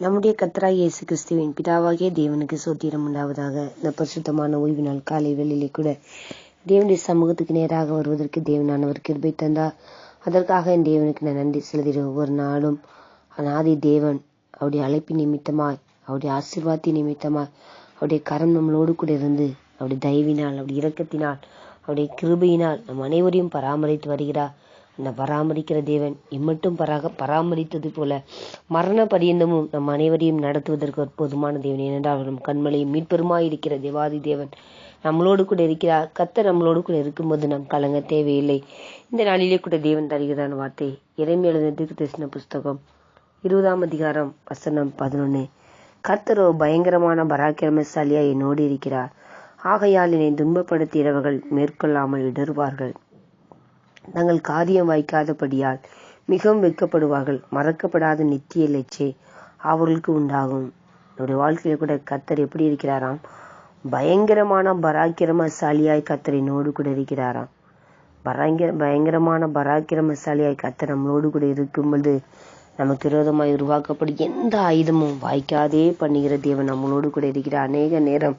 நம்முடைய கத்ரா இயேசு கிறிஸ்துவின் பிதாவாகிய தேவனுக்கு சோத்திரம் உண்டாவதாக. இந்த பரிசுத்தமான ஓய்வு நாள் காலை வெளியிலே கூட தேவனுடைய சமூகத்துக்கு நேராக வருவதற்கு தேவனானவர் கிருபை தந்தார் அதற்காக என் தேவனுக்கு நான் நன்றி செலுத்திட ஒவ்வொரு நாளும். அநாதி தேவன் அவருடைய அழைப்பின் நிமித்தமாய் அவருடைய ஆசிர்வாதி நிமித்தமாய் அவருடைய கரம் நம்மளோடு கூட இருந்து அவருடைய தயவினால் அவருடைய இரக்கத்தினால் அவருடைய கிருபையினால் நம் அனைவரையும் பராமரித்து வருகிறார். இந்த பராமரிக்கிற தேவன் இம்மட்டும் பராக பராமரித்தது போல மரண பரியந்தமும் நம் அனைவரையும் நடத்துவதற்கு ஒரு போதுமான தேவன். ஏனென்றால் நம் கண்மலையும் மீட்பெருமாய் இருக்கிற தேவாதி தேவன் நம்மளோடு கூட இருக்கிறார். கத்த நம்மளோடு கூட இருக்கும்போது நாம் கலங்க தேவையில்லை. இந்த நாளிலே கூட தேவன் தருகிறான் வார்த்தை இறைமை எழுதின தீர்க்க புஸ்தகம் இருபதாம் அதிகாரம் வசனம் பதினொன்னு. கர்த்தரோ பயங்கரமான பராக்கிரமசாலியா என்னோடு இருக்கிறார். ஆகையால் என்னை துன்பப்படுத்தியவர்கள் மேற்கொள்ளாமல் இடறுவார்கள். தங்கள் காரியம் வாய்க்காதபடியால் மிகவும் வெட்கப்படுவார்கள். மறக்கப்படாத நித்திய லட்சே அவர்களுக்கு உண்டாகும். நம்முடைய வாழ்க்கையில கூட கத்தர் எப்படி இருக்கிறாராம்? பயங்கரமான பராக்கிரமசாலியாய் கத்தர் என்னோடு கூட இருக்கிறாராம். பயங்கர பயங்கரமான பராக்கிரமசாலியாய் கத்தர் நம்மளோடு கூட இருக்கும்போது நமக்கு விரோதமாய் உருவாக்கப்படும் எந்த ஆயுதமும் வாய்க்காதே பண்ணுகிற தேவன் நம்மளோடு கூட இருக்கிற அநேக நேரம்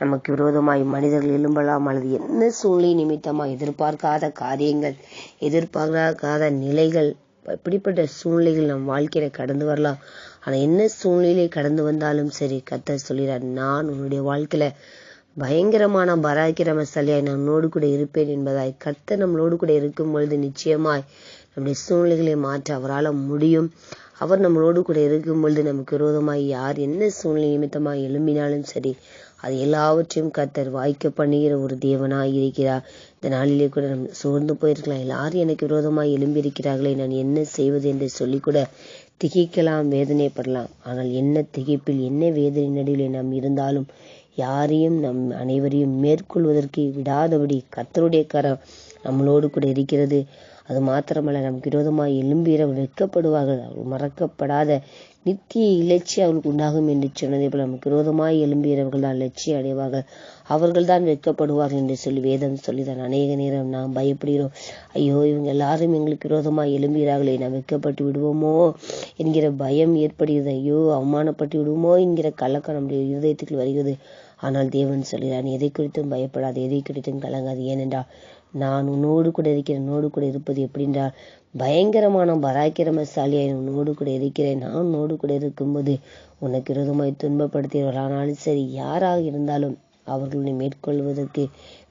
நமக்கு விரோதமாய் மனிதர்கள் எழும்பலாம் அல்லது என்ன சூழ்நிலை நிமித்தமாக எதிர்பார்க்காத காரியங்கள் எதிர்பார்க்காத நிலைகள் எப்படிப்பட்ட சூழ்நிலைகள் நம் வாழ்க்கையில கடந்து வரலாம். ஆனா என்ன சூழ்நிலை கடந்து வந்தாலும் சரி கத்தர் சொல்கிறார் நான் உன்னுடைய வாழ்க்கையில பயங்கரமான பராக்கிரமசாலியாய் நான் உன்னோடு கூட இருப்பேன் என்பதாய் கத்த நம்மளோடு கூட இருக்கும் பொழுது நிச்சயமாய் நம்முடைய சூழ்நிலைகளை மாற்ற அவரால் முடியும். அவர் நம்மளோடு கூட இருக்கும் பொழுது நமக்கு விரோதமாய் யார் என்ன சூழ்நிலை நிமித்தமாக எழும்பினாலும் சரி அது எல்லாவற்றையும் கத்தர் வாய்க்க பண்ணுகிற ஒரு தேவனாய் இருக்கிறார். இந்த நாளிலே கூட நம் சோர்ந்து போயிருக்கலாம். எல்லாரும் எனக்கு விரோதமாக எழும்பியிருக்கிறார்களே நான் என்ன செய்வது என்று சொல்லி கூட திகைக்கலாம் வேதனைப்படலாம். ஆனால் என்ன திகைப்பில் என்ன வேதனை நடுவிலே நாம் இருந்தாலும் யாரையும் நம் அனைவரையும் மேற்கொள்வதற்கு விடாதபடி கத்தருடைய கரம் நம்மளோடு கூட இருக்கிறது. அது மாத்திரமல்ல நமக்கு விரோதமாய் எழும்பீரவர்கள் வெட்கப்படுவார்கள் அவர்கள் மறக்கப்படாத நித்திய இலட்சி அவளுக்கு உண்டாகும் என்று சொன்னதே போல நமக்கு விரோதமாய் எழும்பீரவர்கள் தான் லட்சியம் அடைவார்கள். அவர்கள் தான் வெட்கப்படுவார்கள் என்று சொல்லி வேதம் சொல்லிதான் அநேக நேரம் நாம் பயப்படுகிறோம். ஐயோ இவங்க எல்லாரும் எங்களுக்கு விரோதமாய் எழும்புகிறார்களே நாம் வெட்கப்பட்டு விடுவோமோ என்கிற பயம் ஏற்படுகிறது. ஐயோ அவமானப்பட்டு விடுவோமோ என்கிற கலக்கம் நம்முடைய இருதயத்துக்கு வருகிறது. ஆனால் தேவன் சொல்கிறான் எதை குறித்தும் பயப்படாது எதை குறித்தும் கலங்காது. ஏனென்றால் நான் உன்னோடு கூட இருக்கிறேன் உன்னோடு கூட இருப்பது எப்படின்றால் பயங்கரமான பராக்கிரமசாலியாய் உன்னோடு கூட இருக்கிறேன் நான் உன்னோடு கூட இருக்கும்போது உனக்கு விரோதமாய் துன்பப்படுத்தியவர்களானாலும் சரி யாராக இருந்தாலும் அவர்களை மேற்கொள்வதற்கு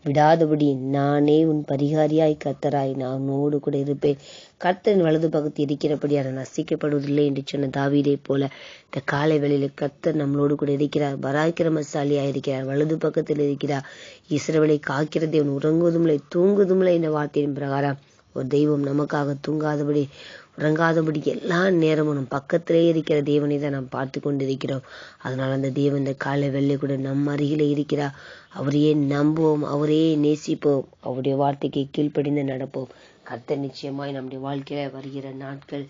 விடாதபடி நானே உன் பரிகாரியாய் கத்தராய் நான் உன்னோடு கூட இருப்பேன். கர்த்தன் வலது பக்கத்தில் இருக்கிறபடி நான் நசிக்கப்படுவதில்லை என்று சொன்ன தாவீதை போல இந்த காலை வேளையில கர்த்தர் நம்மளோடு கூட இருக்கிறார் பராக்கிரமசாலியா இருக்கிறார் வலது பக்கத்தில் இருக்கிறார். இஸ்ரவேலை காக்கிறதே உன் உறங்குவதும் இல்லை தூங்குவதும் இல்லை வார்த்தையின் பிரகாரம் ஒரு தெய்வம் நமக்காக தூங்காதபடி உறங்காதபடி எல்லா நேரமும் நம் பக்கத்திலே இருக்கிற தேவனை தான் நாம் பார்த்து கொண்டிருக்கிறோம். அதனால அந்த தேவன் இந்த காலை வெள்ளை கூட நம் அருகிலே இருக்கிறார். அவரையே நம்புவோம் அவரையே நேசிப்போம் அவருடைய வார்த்தைக்கு கீழ்ப்படிந்து நடப்போம். கர்த்தர் நிச்சயமாய் நம்முடைய வாழ்க்கையில வருகிற நாட்கள்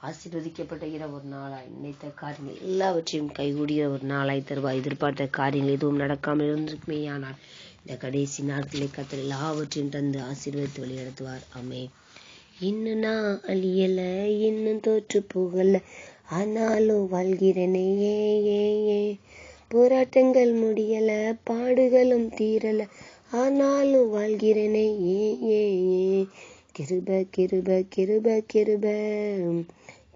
ஆசீர்வதிக்கப்பட்டுகிற ஒரு நாளாய் நினைத்த காரியங்கள் எல்லாவற்றையும் கைகூடிய ஒரு நாளாய் தருவா எதிர்பார்த்த காரியங்கள் எதுவும் நடக்காமல் இருந்திருக்குமே ஆனால் இந்த கடைசி நாட்களை கத்தர் எல்லாவற்றையும் தந்து ஆசீர்வதித்து வழிநடத்துவார். அமே இன்னும் நான் அழியல இன்னும் தோற்று போகல ஆனாலும் வாழ்கிறேனே ஏ ஏ ஏ. போராட்டங்கள் முடியல பாடுகளும் தீரல ஆனாலும் வாழ்கிறேனே ஏ ஏ ஏ. கிருப கிருப கிருப கிருப.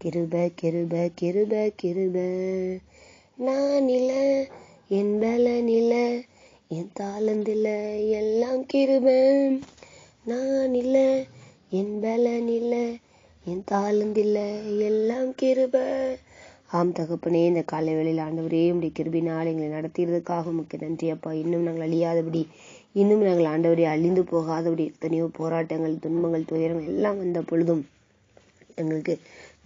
கிருப கிருப கிருப கிருப. நான் இல்ல என் பல இல்ல என் தாளந்தில்ல எல்லாம் கிருப நான் இல்ல என் பலன் இல்ல. என் தாளந்தில்ல எல்லாம் கிருப ஆம் தகப்பனே இந்த காலை வேளையில் ஆண்டவரே உடைய கிருபினால் எங்களை நடத்தியதுக்காக முக்கிய நன்றி அப்பா. இன்னும் நாங்கள் அழியாதபடி இன்னும் நாங்கள் ஆண்டவரே அழிந்து போகாதபடி எத்தனையோ போராட்டங்கள் துன்பங்கள் துயரங்கள் எல்லாம் வந்த பொழுதும் எங்களுக்கு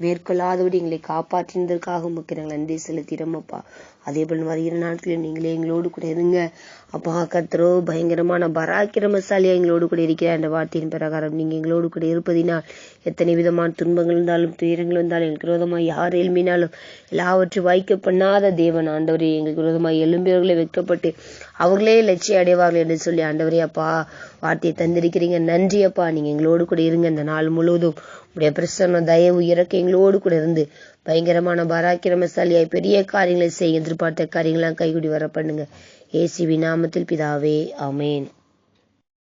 மேற்கொள்ளாதபடி எங்களை காப்பாற்றினதற்காக உமக்கு நாங்கள் நன்றி செலுத்திடும் அப்பா. அதே போல் வருகிற நாட்களில் நீங்களே எங்களோடு கூட இருங்க. அப்பா கத்தரோ பயங்கரமான பராக்கிரமசாலியா எங்களோடு கூட இருக்கிற அந்த வார்த்தையின் பிரகாரம் நீங்க எங்களோடு கூட இருப்பதினால் எத்தனை விதமான துன்பங்கள் இருந்தாலும் துயரங்கள் இருந்தாலும் எங்களுக்கு விரோதமாக யார் எழும்பினாலும் எல்லாவற்றையும் வாய்க்க பண்ணாத தேவன் ஆண்டவரே எங்களுக்கு விரோதமாக எழும்பியவர்களை வைக்கப்பட்டு அவர்களே லட்சியம் அடைவார்கள் என்று சொல்லி ஆண்டவரே அப்பா வார்த்தையை தந்திருக்கிறீங்க. நன்றி அப்பா. நீங்க எங்களோடு கூட இருங்க. இந்த நாள் முழுவதும் உடைய பிரசன்ன தயவு இறக்க எங்களோடு கூட இருந்து பயங்கரமான பராக்கிரமசாலியாய் பெரிய காரியங்களை செய்ய எதிர்பார்த்த காரியங்களாம் கைகூடி வர பண்ணுங்க. ஏசிவி நாமத்தில் பிதாவே அமேன்